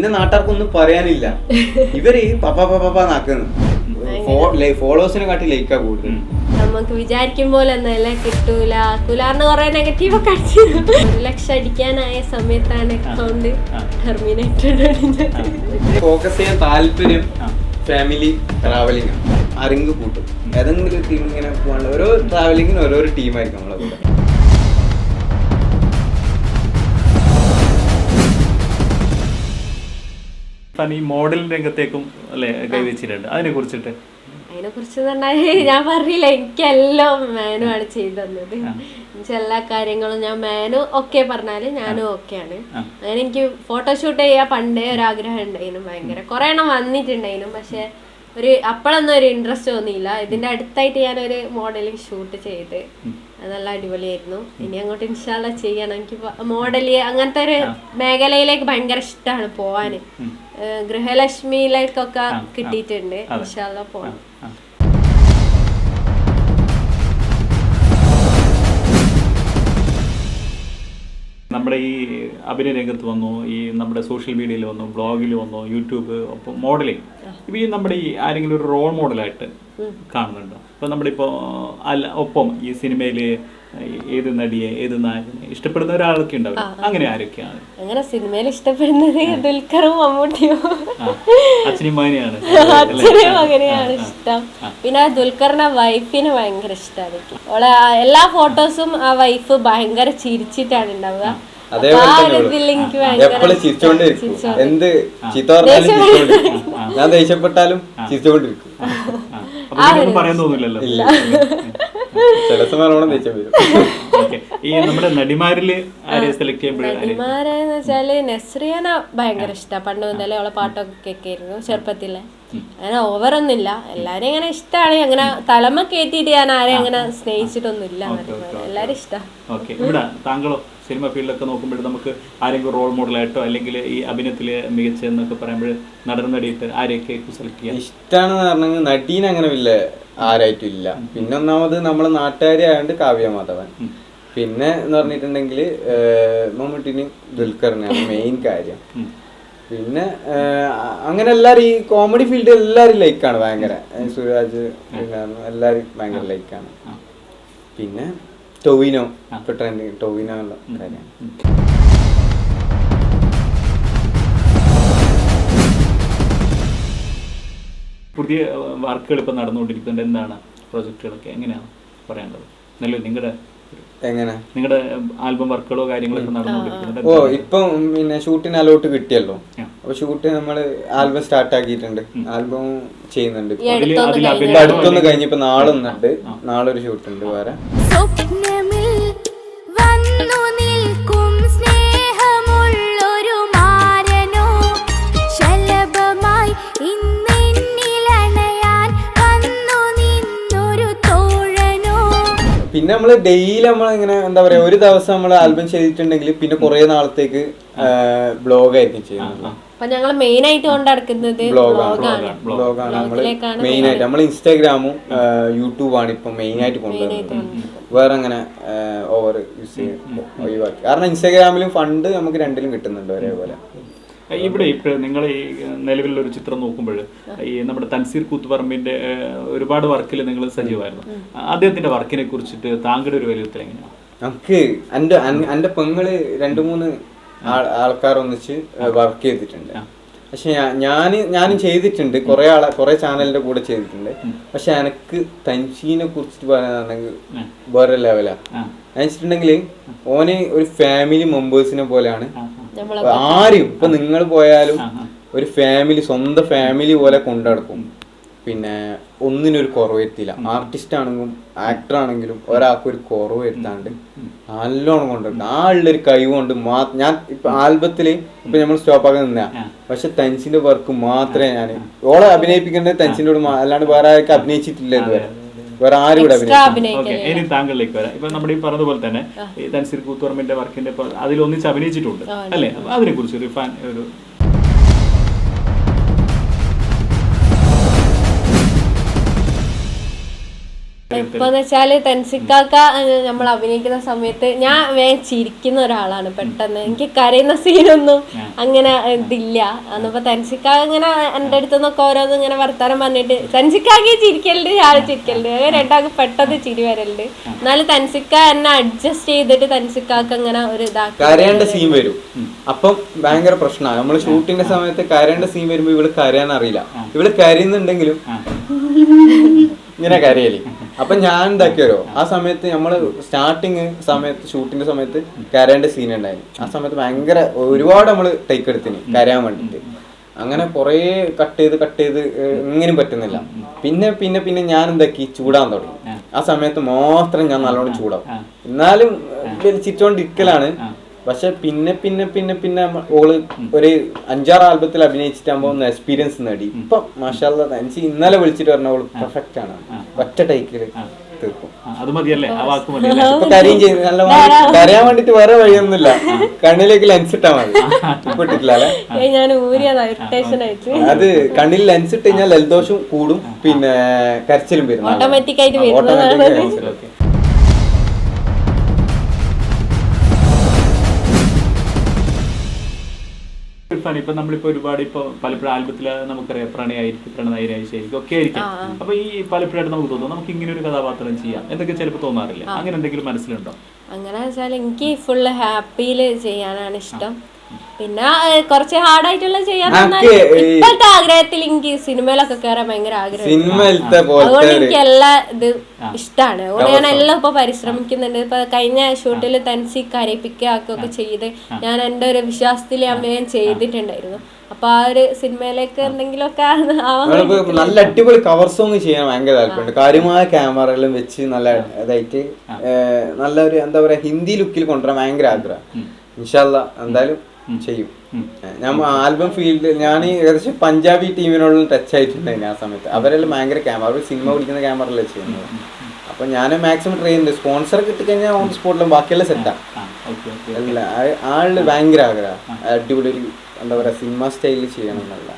പിന്നെ നാട്ടുകാർക്കൊന്നും പറയാനില്ല. ഇവർ പപ്പ പപ്പ നാക്കുന്നു ഫോളോവേഴ്സിനെ കാട്ടി ലൈക്കാ കൂടുതൽ. നമുക്ക് വിചാരിക്കും പോലെ ഒന്നല്ലേ കിട്ടൂല. കുലാറിന് കുറെ നെഗറ്റീവ് ഒക്കെ അടിച്ചു. ഒരു ലക്ഷം അടിക്കാനായ സമയത്താണ് അക്കൗണ്ട് ടെർമിനേറ്റഡ് ഫോക്കസ് ചെയ്യാൻ താല്പര്യം ഫാമിലി ട്രാവലിംഗ് ആ ആരെങ്കിലും കൂട്ടും. ഏതെങ്കിലും ടീം ഇങ്ങനെ പോകാനുള്ള ഓരോ ട്രാവലിങ്ങിന് ഓരോരോ ടീമായിരിക്കും നമ്മളെ കൂടെ. താൻ ഈ മോഡൽ രംഗത്തേക്കും അല്ലെ കൈവച്ചിട്ടുണ്ട്. അതിനെ കുറിച്ചിട്ട് അതിനെ കുറിച്ച് പറഞ്ഞാൽ ഞാൻ പറഞ്ഞില്ല. എനിക്കെല്ലാം മാനു ആണ് ചെയ്തു തന്നത്. എല്ലാ കാര്യങ്ങളും ഞാൻ മാനു ഓക്കെ പറഞ്ഞാൽ ഞാനും ഓക്കെയാണ്. അങ്ങനെ എനിക്ക് ഫോട്ടോഷൂട്ട് ചെയ്യാൻ പണ്ടേ ഒരു ആഗ്രഹം ഉണ്ടായിരുന്നു ഭയങ്കര. കുറെ എണ്ണം വന്നിട്ടുണ്ടായിരുന്നു. പക്ഷെ ഒരു അപ്പോഴൊന്നും ഒരു ഇൻട്രസ്റ്റ് തോന്നിയില്ല. ഇതിന്റെ അടുത്തായിട്ട് ഞാൻ ഒരു മോഡലിംഗ് ഷൂട്ട് ചെയ്ത് അത് നല്ല അടിപൊളിയായിരുന്നു. ഇനി അങ്ങോട്ട് ഇൻഷാല്ല ചെയ്യണം. എനിക്ക് മോഡൽ അങ്ങനത്തെ ഒരു മേഖലയിലേക്ക് ഭയങ്കര ഇഷ്ടമാണ് പോവാന്. ഗൃഹലക്ഷ്മിയിലേക്കൊക്കെ കിട്ടിയിട്ടുണ്ട്. ഇൻഷാല്ല പോകണം ആ. നമ്മുടെ ഈ അഭിനയ രംഗത്ത് വന്നു ഈ നമ്മുടെ സോഷ്യൽ മീഡിയയിൽ വന്നു ബ്ലോഗിൽ വന്നു യൂട്യൂബ് ഒപ്പം മോഡലിംഗ്. ഇപ്പൊ ഈ നമ്മുടെ ഈ ആരെങ്കിലും ഒരു റോൾ മോഡലായിട്ട് കാണുന്നുണ്ടോ? ഇപ്പൊ നമ്മുടെ ഇപ്പോൾ അല്ല ഒപ്പം ഈ സിനിമയിൽ ഏത് നടിയെ ഏത് നായകനെ ഇഷ്ടപ്പെടുന്ന ഒരാളൊക്കെ ഉണ്ടാവും അങ്ങനെ ആരൊക്കെയാണ്? അങ്ങനെ സിനിമയിൽ ഇഷ്ടപ്പെടുന്നത്? ദുൽഖറും മമ്മൂട്ടിയും. അച്ഛനും മകനെയാണ് അച്ഛനും മകനെയാണ് ഇഷ്ടം. പിന്നെ ദുൽഖറിന്റെ വൈഫിന് ഭയങ്കര ഇഷ്ടമാണ് എനിക്ക്. ഓളെ എല്ലാ ഫോട്ടോസും ആ വൈഫ് ഭയങ്കര ചിരിച്ചിട്ടാണ് ഉണ്ടാവുക. എപ്പോഴും ചിരിച്ചോണ്ടിരിക്കും. എന്ത് ചീത്ത പറഞ്ഞാലും ഞാൻ ദേഷ്യപ്പെട്ടാലും ചിരിച്ചോണ്ടിരിക്കും. അപ്പൊ നിനക്കൊന്നും പറയാൻ തോന്നില്ലല്ലോ ഇല്ല. ചില സമയം നല്ലോണം ദേഷ്യം വരും. ഈ നമ്മുടെ നടിമാരിൽ സെലക്ട് നടിമാരെന്ന് വെച്ചാൽ നസ്രിയന ഭയങ്കര ഇഷ്ടമാണ് പണ്ട് മുതലേ അവളെ പാട്ടൊക്കെ കേൾക്കായിരുന്നു ചെറുപ്പത്തിലെ. അങ്ങനെ ഓവറൊന്നുമില്ല. എല്ലാരും ഇങ്ങനെ ഇഷ്ടമാണ് അങ്ങനെ തലമ കയറ്റിയിട്ട് ഞാൻ ആരെയും അങ്ങനെ സ്നേഹിച്ചിട്ടൊന്നുമില്ല. നടിമാരെ എല്ലാരും ഇഷ്ടം. ഓക്കെ. ഇവിടെ താങ്കളോ? സിനിമ ഫീൽഡൊക്കെ നോക്കുമ്പോൾ നമുക്ക് ആരെങ്കിലും റോൾ മോഡലായിട്ടോ അല്ലെങ്കിൽ ഈ അഭിനയത്തിൽ മികച്ച എന്നൊക്കെ പറയുമ്പോൾ നടൻ നടിയിട്ട് ആരെയൊക്കെ സെലക്ട് ചെയ്യാം? ഇഷ്ടമാണെന്ന് പറഞ്ഞെങ്കിൽ നടീനെ അങ്ങനെ വലിയ ആരായിട്ടും ഇല്ല. പിന്നെ ഒന്നാമത് നമ്മളെ നാട്ടുകാരി ആയതുകൊണ്ട് കാവ്യ മാധവൻ. പിന്നെ എന്ന് പറഞ്ഞിട്ടുണ്ടെങ്കിൽ മമ്മൂട്ടിനും ദുൽഖറിനാണ് മെയിൻ കാര്യം. പിന്നെ അങ്ങനെ എല്ലാവരും ഈ കോമഡി ഫീൽഡ് എല്ലാവരും ലൈക്കാണ് ഭയങ്കര. സുരാജ് എല്ലാവരും ഭയങ്കര ലൈക്കാണ് പിന്നെ ടൊവിനോ. ഇപ്പൊ ട്രെൻഡിങ് ടൊവിനോ ഉള്ള കാര്യമാണ്. പുതിയ വർക്കുകൾ ഇപ്പം നടന്നുകൊണ്ടിരിക്കുന്നുണ്ട്. എന്താണ് പ്രോജക്റ്റുകളൊക്കെ എങ്ങനെയാണ് പറയാനുള്ളത്? നല്ല നിങ്ങളുടെ എങ്ങനെ? നിങ്ങളുടെ ആൽബം വർക്കുകളോ കാര്യങ്ങളൊക്കെ നടന്നുകൊണ്ടിരിക്കുന്നുണ്ട്. ഓ ഇപ്പം പിന്നെ ഷൂട്ടിന് അലോട്ട് കിട്ടിയല്ലോ. അപ്പൊ ഷൂട്ട് നമ്മൾ ആൽബം സ്റ്റാർട്ട് ആക്കിയിട്ടുണ്ട്. ആൽബം ചെയ്യുന്നുണ്ട് അടുത്തൊന്ന് കഴിഞ്ഞിപ്പോ നാളെ ഒന്നുണ്ട്. നാളെ ഒരു ഷൂട്ട് ഉണ്ട് വേറെ. പിന്നെ നമ്മൾ ഡെയിലി നമ്മൾ ഇങ്ങനെ എന്താ പറയാ ഒരു ദിവസം നമ്മൾ ആൽബം ചെയ്തിട്ടുണ്ടെങ്കിൽ പിന്നെ കുറെ നാളത്തേക്ക് ബ്ലോഗ് ആയിരിക്കും ചെയ്യുന്നത്. അപ്പൊ ഞങ്ങൾ മെയിൻ ആയിട്ട് കൊണ്ടടക്കുന്നത് ബ്ലോഗാണ്. ബ്ലോഗാണ്. നമ്മൾ മെയിൻ ആയിട്ട് നമ്മൾ ഇൻസ്റ്റാഗ്രാമും യൂട്യൂബാണ് ഇപ്പൊ മെയിൻ ആയിട്ട് കൊണ്ടുവരുന്നത്. വേറെ അങ്ങനെ ഓവർ യൂസ് ചെയ്യും ഒഴിവാക്കി. കാരണം ഇൻസ്റ്റാഗ്രാമിലും ഫണ്ട് നമുക്ക് രണ്ടിലും കിട്ടുന്നുണ്ട് ഒരേപോലെ. ഇവിടെ ഇപ്പോൾ നിങ്ങൾ ഈ നിലവിലുള്ള ഒരു ചിത്രം നോക്കുമ്പോൾ ഈ നമ്മുടെ തൻസീർ കൂത്തുപറമ്പിന്റെ ഒരുപാട് വർക്കിൽ നിങ്ങൾ സജീവമായിരുന്നു. അദ്ദേഹത്തിന്റെ വർക്കിനെ കുറിച്ചിട്ട് താങ്കളുടെ ഒരു വിലയിരുത്തൽ എങ്ങനെയാണ് നമുക്ക് എന്റെ എന്റെ പെങ്ങൾ രണ്ട് മൂന്ന് ആൾക്കാർ ഒന്നിച്ച് വർക്ക് ചെയ്തിട്ടുണ്ട്. പക്ഷെ ഞാൻ ഞാൻ ഞാനും ചെയ്തിട്ടുണ്ട്. കുറെ ആളെ കുറെ ചാനലിന്റെ കൂടെ ചെയ്തിട്ടുണ്ട്. പക്ഷെ എനിക്ക് തൻഷീനെ കുറിച്ചിട്ട് പറയാനാണെങ്കിൽ വേറെ ലെവലാ. വെച്ചിട്ടുണ്ടെങ്കിൽ ഓന് ഒരു ഫാമിലി മെമ്പേഴ്സിനെ പോലെയാണ്. നമ്മളെ ആരും ഇപ്പൊ നിങ്ങൾ പോയാലും ഒരു ഫാമിലി സ്വന്തം ഫാമിലി പോലെ കൊണ്ടുനടക്കും പിന്നെ ഒന്നിനൊരു കുറവ് വരുത്തില്ല. ആർട്ടിസ്റ്റ് ആണെങ്കിലും ആക്ടർ ആണെങ്കിലും ഒരാൾക്ക് ഒരു കുറവ് വരുത്താണ്ട് നല്ലോണം കൊണ്ടുവരും. ആ ഉള്ളൊരു കഴിവ് കൊണ്ട് മാ ഞാൻ ഇപ്പൊ ആൽബത്തിൽ ഇപ്പൊ നമ്മൾ സ്റ്റോപ്പ് ആക്കാൻ നിന്നാ. പക്ഷെ തൻസിന്റെ വർക്ക് മാത്രമേ ഞാൻ ഓളെ അഭിനയിപ്പിക്കേണ്ടത് തൻസിന്റെ കൂടെ അല്ലാണ്ട് വേറെ ആർക്ക് അഭിനയിച്ചിട്ടില്ല ഇതുവരെ വേറെ ആരും ഇനി താങ്കളിലേക്ക് വരാം. ഇപ്പൊ നമ്മുടെ ഈ പറഞ്ഞതുപോലെ തന്നെ ഈ തൻസീർ കൂത്തുപറമ്പിന്റെ വർക്കിന്റെ ഇപ്പൊ അതിൽ ഒന്നിച്ച് അഭിനയിച്ചിട്ടുണ്ട് അല്ലെ? അപ്പൊ അതിനെ കുറിച്ച് ഒരു ഫാൻ ഒരു ഇപ്പൊന്ന് വെച്ചാൽ തെൻസിക്കാക്ക നമ്മൾ അഭിനയിക്കുന്ന സമയത്ത് ഞാൻ വേ ചിരിക്കുന്ന ഒരാളാണ് പെട്ടെന്ന്. എനിക്ക് കരയുന്ന സീനൊന്നും അങ്ങനെ ഇതില്ല. അന്നിപ്പോ തെൻസിക്കാക്ക ഇങ്ങനെ എന്റെ അടുത്ത് നിന്നൊക്കെ ഓരോന്ന് ഇങ്ങനെ വർത്താനം പറഞ്ഞിട്ട് തെൻസിക്കാക്കി ചിരിക്കലുണ്ട് ഞാൻ ചിരിക്കലുണ്ട്. അങ്ങനെ രണ്ടാൾക്ക് പെട്ടെന്ന് ചിരി വരലുണ്ട്. എന്നാലും തെൻസിക്ക എന്നെ അഡ്ജസ്റ്റ് ചെയ്തിട്ട് തെൻസിക്കാക്ക ഇങ്ങനെ ഒരു ഇതാക്കി കരയേണ്ട സീൻ വരും. അപ്പം ഭയങ്കര പ്രശ്നമാണ് നമ്മൾ ഷൂട്ടിന്റെ സമയത്ത് കരയേണ്ട സീൻ വരുമ്പോ ഇവൾ കരയാൻ അറിയില്ല. ഇവൾ കരയുന്നുണ്ടെങ്കിലും ഇങ്ങനെ കരയൽ. അപ്പൊ ഞാൻ എന്താക്കിയാലോ ആ സമയത്ത് നമ്മൾ സ്റ്റാർട്ടിങ് സമയത്ത് ഷൂട്ടിന്റെ സമയത്ത് കരയേണ്ട സീൻ ഉണ്ടായിരുന്നു ആ സമയത്ത് ഭയങ്കര ഒരുപാട് നമ്മൾ ടേക്ക് എടുത്തിന് കരയാൻ വേണ്ടിട്ട്. അങ്ങനെ കുറേ കട്ട് ചെയ്ത് കട്ട് ചെയ്ത് ഇങ്ങനെ പറ്റുന്നില്ല. പിന്നെ പിന്നെ പിന്നെ ഞാൻ എന്താക്കി? ചൂടാൻ തുടങ്ങി. ആ സമയത്ത് മാത്രം ഞാൻ നല്ലോണം ചൂടാവും. എന്നാലും വലിച്ചിട്ടോണ്ടിരിക്കലാണ്. പക്ഷെ പിന്നെ പിന്നെ പിന്നെ പിന്നെ ഓൾ ഒരു അഞ്ചാറ് ആൽബത്തിൽ അഭിനയിച്ചിട്ടാകുമ്പോ ഒന്ന് എക്സ്പീരിയൻസ് നേടി. ഇപ്പൊ മാഷാല്ല എനിക്ക് ഇന്നലെ വിളിച്ചിട്ട് പറഞ്ഞ ഓൾ പെർഫെക്റ്റ് ആണ്. ഒറ്റ ടൈക്കിൽ തീർക്കും. അത് മതിയല്ലേ? ആ വാക്ക് മതിയല്ലേ? ഇപ്പൊ കരയും ചെയ്ത് നല്ല മാറി- കരയാൻ വേണ്ടിട്ട് വേറെ വഴിയൊന്നുമില്ല. കണ്ണിലേക്ക് ലെൻസ് ഇട്ടാ മതി. ഇട്ടിട്ടില്ല അത് കണ്ണിൽ ലെൻസ് ഇട്ട് കഴിഞ്ഞാൽ കൂടും പിന്നെ കരച്ചിലും വരും ഓട്ടോമാറ്റിക് ആയിട്ട് ഇർഫാൻ ഇപ്പൊ നമ്മളിപ്പോ ഒരുപാട് ഇപ്പൊ പലപ്പോഴും ആൽബത്തിൽ നമുക്കറിയാം പ്രണയായിരിക്കും പ്രണനായിരിക്കും ഒക്കെ ആയിരിക്കും. അപ്പൊ ഈ പലപ്പോഴായിട്ട് നമുക്ക് തോന്നും നമുക്ക് ഇങ്ങനെ ഒരു കഥാപാത്രം ചെയ്യാം. എന്തൊക്കെ ചിലപ്പോൾ തോന്നാറില്ല. അങ്ങനെ എന്തെങ്കിലും മനസ്സിലുണ്ടോ? അങ്ങനെ വെച്ചാൽ എനിക്ക് ഫുള്ള് ഹാപ്പിയിൽ ചെയ്യാനാണ് ഇഷ്ടം. പിന്നെ കുറച്ച് ഹാർഡായിട്ടുള്ള ചെയ്യാൻ ഇപ്പോഴത്തെ ആഗ്രഹത്തിൽ എനിക്ക് സിനിമയിലൊക്കെ കയറാൻ ഭയങ്കര ആഗ്രഹം. അതുകൊണ്ട് എനിക്ക് എല്ലാ ഇത് ഇഷ്ടമാണ് അതുകൊണ്ട് ഞാൻ എല്ലാം ഇപ്പൊ പരിശ്രമിക്കുന്നുണ്ട്. ഇപ്പൊ കഴിഞ്ഞ ഷൂട്ടിൽ തൻസി കരയിപ്പിക്കുക ആക്കുകയൊക്കെ ചെയ്ത് ഞാൻ എന്റെ ഒരു വിശ്വാസത്തിൽ ഞാൻ വേഗം ചെയ്തിട്ടുണ്ടായിരുന്നു. അപ്പൊ ആ ഒരു സിനിമയിലേക്ക് എന്തെങ്കിലുമൊക്കെ നല്ല അടിപൊളി കവർ സോങ് ചെയ്യാൻ ഭയങ്കര താല്പര്യമുണ്ട്. കാര്യമായ ക്യാമറകളും വെച്ച് നല്ല ഇതായിട്ട് നല്ലൊരു നല്ല ഒരു എന്താ പറയാ ഹിന്ദി ലുക്കിൽ കൊണ്ടുവരാൻ ഭയങ്കര ആഗ്രഹം. ഇൻഷാല്ല എന്തായാലും ചെയ്യും. ഞാൻ ആൽബം ഫീൽഡ് ഞാൻ ഏകദേശം പഞ്ചാബി ടീമിനോടും ടച്ച് ആയിട്ടുണ്ടായിരുന്നു ആ സമയത്ത്. അവരെല്ലാം ഭയങ്കര ക്യാമറ അവർ സിനിമ പിടിക്കുന്ന ക്യാമറയല്ലേ ചെയ്യുന്നത്. അപ്പൊ ഞാൻ മാക്സിമം ട്രെയിൻ ചെയ്യുന്നുണ്ട് സ്പോൺസർ കിട്ടിക്കഴിഞ്ഞാൽ ഓൺ സ്പോട്ടിലും ബാക്കിയുള്ള സെറ്റാണ് അല്ല ആളിൽ ഭയങ്കര ആഗ്രഹം. അടിപൊളി ഒരു എന്താ പറയാ സിനിമ സ്റ്റൈലിൽ ചെയ്യണം എന്നുള്ള.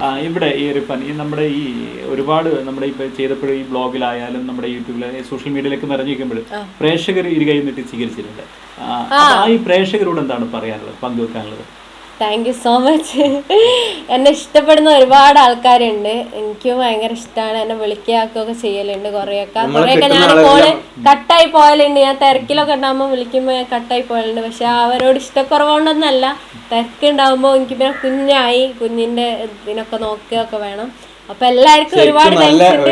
ആ, ഇവിടെ ഈ ഒരു ഈ നമ്മുടെ ഈ ഒരുപാട് നമ്മുടെ ഇപ്പൊ ചെയ്തപ്പോഴും ഈ ബ്ലോഗിലായാലും നമ്മുടെ യൂട്യൂബിലെ സോഷ്യൽ മീഡിയയിലൊക്കെ നിറഞ്ഞിരിക്കുമ്പോൾ പ്രേക്ഷകർ ഇരുകൈ നീട്ടി സ്വീകരിച്ചിട്ടുണ്ട് ആ ഈ പ്രേക്ഷകരോട് എന്താണ് പറയാനുള്ളത് പങ്കുവെക്കാനുള്ളത്? താങ്ക് യു സോ മച്ച് എന്നെ ഇഷ്ടപ്പെടുന്ന ഒരുപാട് ആൾക്കാരുണ്ട്. എനിക്കും ഭയങ്കര ഇഷ്ടമാണ് എന്നെ വിളിക്കുകയൊക്കെ ചെയ്യലുണ്ട് കുറേയൊക്കെ. കുറേയൊക്കെ ഞാൻ പോലെ കോൾ കട്ടായി പോയാലുണ്ട്. ഞാൻ തിരക്കിലൊക്കെ ഉണ്ടാകുമ്പോൾ വിളിക്കുമ്പോൾ ഞാൻ കട്ടായി പോയാലുണ്ട്. പക്ഷെ അവരോട് ഇഷ്ടക്കുറവുകൊണ്ടൊന്നല്ല തിരക്കുണ്ടാകുമ്പോൾ എനിക്ക് പിന്നെ കുഞ്ഞായി കുഞ്ഞിന്റെ ഇതിനൊക്കെ നോക്കുകയൊക്കെ വേണം. അപ്പൊ എല്ലാവർക്കും ഒരുപാട്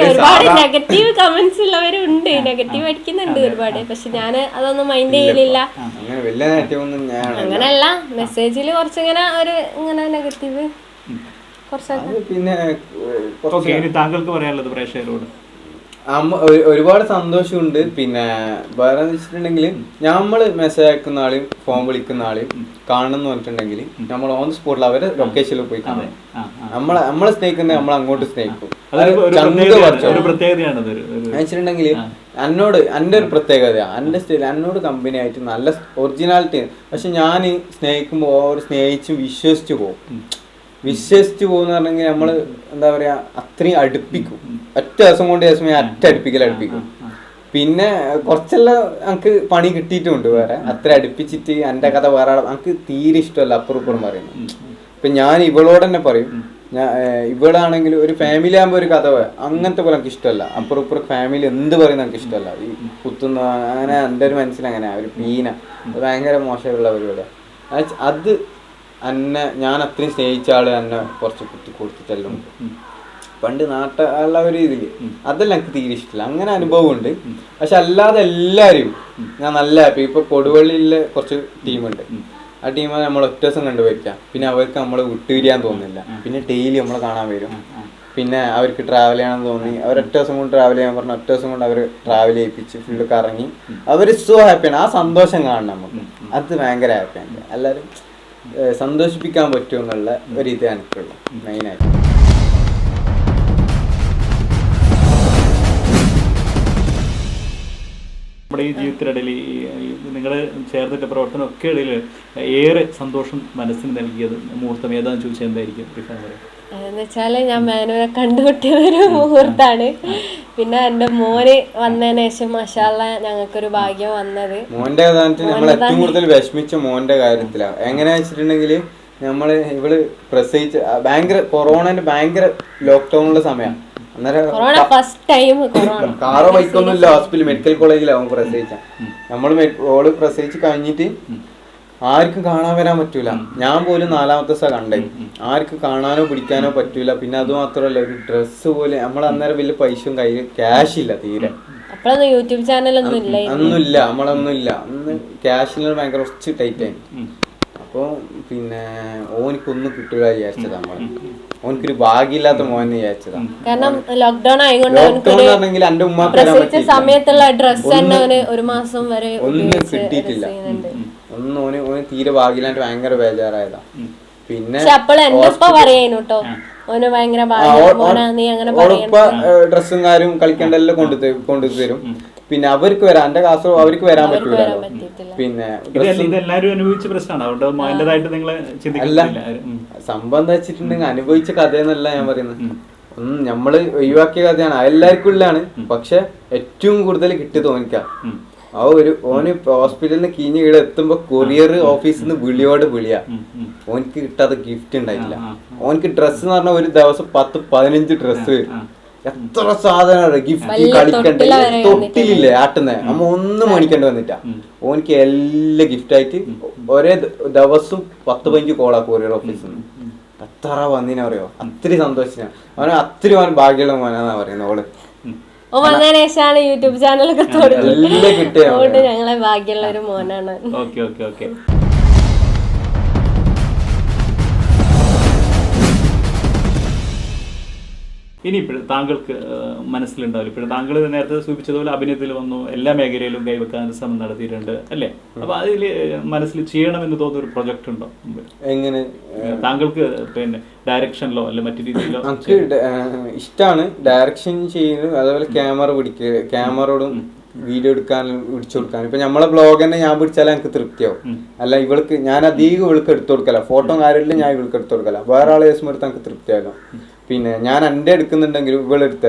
ഒരുപാട് നെഗറ്റീവ് കമന്റ്സ് ഉള്ളവരും ഉണ്ട് നെഗറ്റീവ് അടിക്കുന്നുണ്ട് ഒരുപാട്. പക്ഷെ ഞാൻ അതൊന്നും മൈൻഡ് ചെയ്യലില്ല. അങ്ങനല്ല. മെസ്സേജിൽ കുറച്ചിങ്ങനെ ഒരു ഇങ്ങനെ നെഗറ്റീവ് കുറച്ചൊക്കെ. പിന്നെ താങ്കൾക്ക് പറയാനുള്ളത് പ്രേക്ഷകരോട്. അമ്മ ഒരുപാട് സന്തോഷമുണ്ട്. പിന്നെ വേറെ വെച്ചിട്ടുണ്ടെങ്കിൽ നമ്മൾ മെസ്സേജ് അയക്കുന്ന ആളെയും ഫോൺ വിളിക്കുന്ന ആളെയും കാണണം എന്ന് പറഞ്ഞിട്ടുണ്ടെങ്കിൽ നമ്മൾ ഓൺ സ്പോട്ടിൽ അവരെ ലൊക്കേഷനിൽ പോയി കാണും. നമ്മളെ നമ്മളെ സ്നേഹിക്കുന്നത് നമ്മൾ അങ്ങോട്ട് സ്നേഹിക്കും. വെച്ചിട്ടുണ്ടെങ്കിൽ എന്നോട് എന്റെ ഒരു പ്രത്യേകതയാണ് എന്റെ സ്റ്റൈൽ എന്നോട് കമ്പനി ആയിട്ട് നല്ല ഒറിജിനാലിറ്റി പക്ഷെ ഞാൻ സ്നേഹിക്കുമ്പോൾ ഓവർ സ്നേഹിച്ചും വിശ്വസിച്ച് പോകും. വിശ്വസിച്ച് പോകുന്ന പറഞ്ഞെങ്കിൽ നമ്മൾ എന്താ പറയാ അത്രയും അടുപ്പിക്കും. ഒറ്റ ദിവസം കൊണ്ട് ഞാൻ അറ്റ അടുപ്പിക്കൽ അടുപ്പിക്കും. പിന്നെ കുറച്ചെല്ലാം നമുക്ക് പണി കിട്ടിയിട്ടുണ്ട് വേറെ. അത്ര അടുപ്പിച്ചിട്ട് എന്റെ കഥ വേറെ നമുക്ക് എനിക്ക് തീരെ ഇഷ്ടമല്ല അപ്പുറം ഇപ്പുറം പറയുന്നത്. ഇപ്പൊ ഞാൻ ഇവളോട് തന്നെ പറയും. ഞാൻ ഇവളാണെങ്കിൽ ഒരു ഫാമിലി ആകുമ്പോൾ ഒരു കഥ അങ്ങനത്തെ പോലെ എനിക്ക് ഇഷ്ടമല്ല. അപ്പുറം ഇപ്പുറം ഫാമിലി എന്ത് പറയുന്നത് എനിക്ക് ഇഷ്ടമല്ല. ഈ കുത്തുന്ന അങ്ങനെ എന്റെ ഒരു മനസ്സിൽ അങ്ങനെ ഒരു പീന. ഭയങ്കര മോശമുള്ള പരിപാടിയാണ് അത് അത് എന്നെ ഞാൻ അത്രയും സ്നേഹിച്ച ആൾ എന്നെ കുറച്ച് കുത്തി കൊടുത്തിട്ടെല്ലാം പണ്ട് നാട്ടുള്ള ഒരു ഇതിൽ അതെല്ലാം എനിക്ക് തീരെ ഇഷ്ടമില്ല അങ്ങനെ അനുഭവമുണ്ട്. പക്ഷെ അല്ലാതെ എല്ലാവരും ഞാൻ നല്ല ഹാപ്പി ഇപ്പൊ കൊടുവള്ളിയിലെ കുറച്ച് ടീമുണ്ട്. ആ ടീം നമ്മൾ ഒറ്റ ദിവസം കണ്ടുപോയിരിക്കാം പിന്നെ അവർക്ക് നമ്മൾ വിട്ടുപിരിയാൻ തോന്നുന്നില്ല. പിന്നെ ഡെയിലി നമ്മൾ കാണാൻ വരും. പിന്നെ അവർക്ക് ട്രാവൽ ചെയ്യണം തോന്നി. അവർ ഒറ്റ ദിവസം കൊണ്ട് ട്രാവൽ ചെയ്യാൻ പറഞ്ഞു. ഒറ്റ ദിവസം കൊണ്ട് അവർ ട്രാവൽ ചെയ്യിപ്പിച്ച് ഫുള്ള് കറങ്ങി. അവർ സോ ഹാപ്പിയാണ് ആ സന്തോഷം കാണണം നമുക്ക്. അത് ഭയങ്കര ഹാപ്പിയാണ് എല്ലാവരും സന്തോഷിപ്പിക്കാൻ പറ്റുമെന്നുള്ള ഒരു ഇത് എനിക്കുള്ളൂ മെയിനായിട്ട് നമ്മുടെ ഈ ജീവിതത്തിനിടയിൽ നിങ്ങൾ ചേർന്നിട്ട് പ്രവർത്തനമൊക്കെ ഇടയിൽ ഏറെ സന്തോഷം മനസ്സിന് നൽകിയത് മുഹൂർത്തം ഏതാണെന്ന് ചോദിച്ചാൽ എന്തായിരിക്കും? റിഫാൻ എന്ന് വെച്ചാൽ ഞാൻ മാനുവിനെ കണ്ടുപിട്ടിയ ഒരു മുഹൂർത്താണ് പിന്നെ എന്റെ മോന് വന്നതിന് ശേഷം മഷാല ഞങ്ങൾക്കൊരു ഭാഗ്യം വന്നത്. മോന്റെ നമ്മൾ ഏറ്റവും കൂടുതൽ വിഷമിച്ച മോന്റെ കാര്യത്തിലാണ് എങ്ങനെ വെച്ചിട്ടുണ്ടെങ്കിൽ നമ്മൾ ഇവൾ പ്രസവിച്ച ഭയങ്കര കൊറോണന്റെ ഭയങ്കര ലോക്ക്ഡൌണിലുള്ള സമയം. അന്നേരം കൊറോണ ഫസ്റ്റ് ടൈം കൊറോണ. കാറോ ബൈക്കൊന്നും ഇല്ല. ഹോസ്പിറ്റൽ മെഡിക്കൽ കോളേജിലാവും പ്രസവിച്ച. നമ്മൾ മെ- ഓൾ പ്രസവിച്ച് കഴിഞ്ഞിട്ട് ആർക്കും കാണാൻ വരാൻ പറ്റൂല. ഞാൻ പോലും നാലാമത്തെ ദിവസം കണ്ടേ. ആർക്കും കാണാനോ പിടിക്കാനോ പറ്റൂല. പിന്നെ അത് മാത്രമല്ല ഒരു ഡ്രസ്സ് പോലെ നമ്മൾ അന്നേരം വലിയ പൈസയും കയ്യിൽ ക്യാഷ് ഇല്ല തീരെ. യൂട്യൂബ് ചാനൽ ഒന്നും ഇല്ല നമ്മളൊന്നും ഇല്ല അന്ന് ക്യാഷിന് ഭയങ്കര കുറച്ച് ടൈറ്റ് ആയി. അപ്പൊ പിന്നെ ഓനിക്കൊന്നും കിട്ടൂല വിചാരിച്ചതാ നമ്മൾ ഓനിക്കൊരു ഭാഗ്യമില്ലാത്ത മോനെ വിചാരിച്ചതാണ് കാരണം ലോക്ക്ഡൌൺ ആയതുകൊണ്ട് ലോക്ക്ഡൌൺ അവനക്കൊരു ആണെങ്കിൽ എന്റെ പ്രസവിച്ച സമയത്തുള്ള ഡ്രസ്സ് തന്നെ അവന് ഒരു മാസം വരെ ഒന്നും കിട്ടിയിട്ടില്ല. ഒന്നും ഓന് ഓന് തീരെ ഭാഗ്യമില്ലാണ്ട് ഭയങ്കര ബേജാറായതാ. പിന്നെ അപ്പോൾ എന്റെ ഉപ്പ പറയാനു കേട്ടോ ഓന് ഭയങ്കര ഭാഗ്യം. മോനാ നീ അങ്ങനെ ഡ്രസ്സും കാര്യം കളിക്കേണ്ടെല്ലാം കൊണ്ടു കൊണ്ടു തരും. പിന്നെ അവർക്ക് വരാൻ എന്റെ ക്ലാസ് അവർക്ക് വരാൻ പറ്റൂല പിന്നെ ഇതെല്ലാരും അനുഭവിച്ച പ്രശ്നമാണ്. അതുകൊണ്ട് അതിന്റെതായിട്ട് നിങ്ങൾ. സംഭവം എന്താ വെച്ചിട്ടുണ്ടെങ്കിൽ അനുഭവിച്ച കഥയെന്നല്ല ഞാൻ പറയുന്നത്. ഒന്നും നമ്മൾ ഒഴിവാക്കിയ കഥയാണ് എല്ലാവർക്കും ഉള്ളതാണ്. പക്ഷെ ഏറ്റവും കൂടുതൽ കിട്ടി തോന്നിക്ക. ആ ഒരു ഓന് ഹോസ്പിറ്റലിന് നിന്ന് കീഞ്ഞ് ഇവിടെ എത്തുമ്പോ കൊറിയർ ഓഫീസിൽ നിന്ന് വിളിയോട് വിളിയാ. ഓനിക്ക് കിട്ടാത്ത ഗിഫ്റ്റ് ഉണ്ടായില്ല ഓനിക്ക് ഡ്രസ്സ് എന്ന് പറഞ്ഞ ഒരു ദിവസം പത്ത് പതിനഞ്ച് ഡ്രസ്സ് വരും. എത്ര സാധനമാണ് ഗിഫ്റ്റ് കളിക്കണ്ട? തൊട്ടിലില്ലേ ആട്ടുന്നേ? നമ്മ ഒന്നും മേടിക്കേണ്ടി വന്നിട്ടാ. ഓനിക്ക് എല്ലാ ഗിഫ്റ്റ് ആയിട്ട് ഒരേ ദിവസം പത്ത് പതിനഞ്ച് കോളാ കൊറിയർ ഓഫീസിൽ നിന്ന് എത്ര വന്നിനെ പറയോ അത്തിരി സന്തോഷിച്ച അവൻ അത്തിരി അവൻ ഭാഗ്യമുള്ള മോനാന്നാ പറയുന്നത് ഓൾ. ഓ വന്നതിന് ശേഷമാണ് യൂട്യൂബ് ചാനലൊക്കെ തുടങ്ങി അതുകൊണ്ട് ഞങ്ങളെ ഭാഗ്യമുള്ള ഒരു മോനാണ്. Okay okay okay. ഇനി ഇപ്പോഴും താങ്കൾക്ക് മനസ്സിലുണ്ടാവില്ല. ഇപ്പോഴും താങ്കൾ നേരത്തെ സൂചിപ്പിച്ചതുപോലെ അഭിനയത്തിൽ വന്നു എല്ലാ മേഖലയിലും കൈവെക്കാൻ ശ്രമം നടത്തിയിട്ടുണ്ട് അല്ലേ? അപ്പൊ അതിൽ മനസ്സിൽ ചെയ്യണമെന്ന് തോന്നുന്ന ഒരു പ്രൊജക്ട് ഉണ്ടോ? എങ്ങനെ? താങ്കൾക്ക് പിന്നെ ഡയറക്ഷനിലോ അല്ലെ മറ്റു രീതിയിലോ നമുക്ക് ഇഷ്ടമാണ് ഡയറക്ഷൻ ചെയ്യുന്നത് അതേപോലെ ക്യാമറ പിടിക്കുക ക്യാമറയോടും വീഡിയോ എടുക്കാനും പിടിച്ചു കൊടുക്കാനും ഇപ്പൊ നമ്മളെ ബ്ലോഗ് തന്നെ ഞാൻ പിടിച്ചാലേ എനിക്ക് തൃപ്തിയാവും. അല്ല ഇവൾക്ക് ഞാൻ അധികം ഇവൾക്ക് എടുത്തു കൊടുക്കല. ഫോട്ടോ കാര്യമില്ല ഞാൻ ഇവൾക്ക് എടുത്തു കൊടുക്കല. വേറെ ആളെ ദിവസം എടുത്ത് എനിക്ക് തൃപ്തിയാകും. പിന്നെ ഞാൻ എന്റെ എടുക്കുന്നുണ്ടെങ്കിലും ഇവൾ എടുത്തു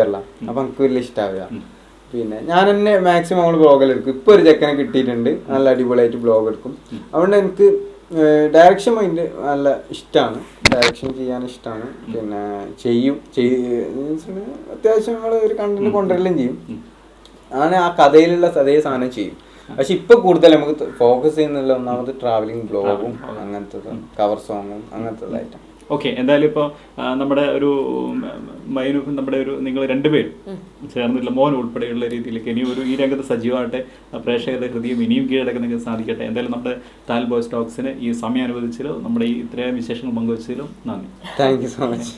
അപ്പൊ എനിക്ക് വലിയ ഇഷ്ടാവില്ല. പിന്നെ ഞാൻ തന്നെ മാക്സിമം നമ്മൾ ബ്ലോഗിൽ എടുക്കും. ഇപ്പൊ ഒരു ചെക്കനെ കിട്ടിയിട്ടുണ്ട്. നല്ല അടിപൊളിയായിട്ട് ബ്ലോഗ് എടുക്കും. അതുകൊണ്ട് എനിക്ക് ഡയറക്ഷൻ മൈൻഡ് നല്ല ഇഷ്ടമാണ് ഡയറക്ഷൻ ചെയ്യാൻ ഇഷ്ടമാണ് പിന്നെ ചെയ്യും. ചെയ്യും അത്യാവശ്യം നമ്മൾ ഒരു കണ്ടന്റ് കൊണ്ടുവരലും ചെയ്യും. അങ്ങനെ ആ കഥയിലുള്ള അതേ സാധനം ചെയ്യും. പക്ഷെ ഇപ്പൊ കൂടുതൽ നമുക്ക് ഫോക്കസ് ചെയ്യുന്നില്ല ഒന്നാമത് ട്രാവലിംഗ് ബ്ലോഗും അങ്ങനത്തെ കവർ സോങ്ങും അങ്ങനത്തെ ഓക്കെ എന്തായാലും ഇപ്പോൾ നമ്മുടെ ഒരു മൈനു നമ്മുടെ ഒരു നിങ്ങൾ രണ്ടുപേരും ചേർന്നിട്ടുള്ള മോൻ ഉൾപ്പെടെയുള്ള രീതിയിലേക്ക് ഇനിയും ഒരു ഈ രംഗത്ത് സജീവമായിട്ട് പ്രേക്ഷകരുടെ ഹൃദയം ഇനിയും കീഴടക്കാൻ നിങ്ങൾക്ക് സാധിക്കട്ടെ. എന്തായാലും നമ്മുടെ താൽ ബോയ്സ് ടോക്സിന് ഈ സമയം അനുവദിച്ചതിലും നമ്മുടെ ഈ ഇത്രയും വിശേഷങ്ങൾ പങ്കുവച്ചതിലും നന്ദി. Thank you so much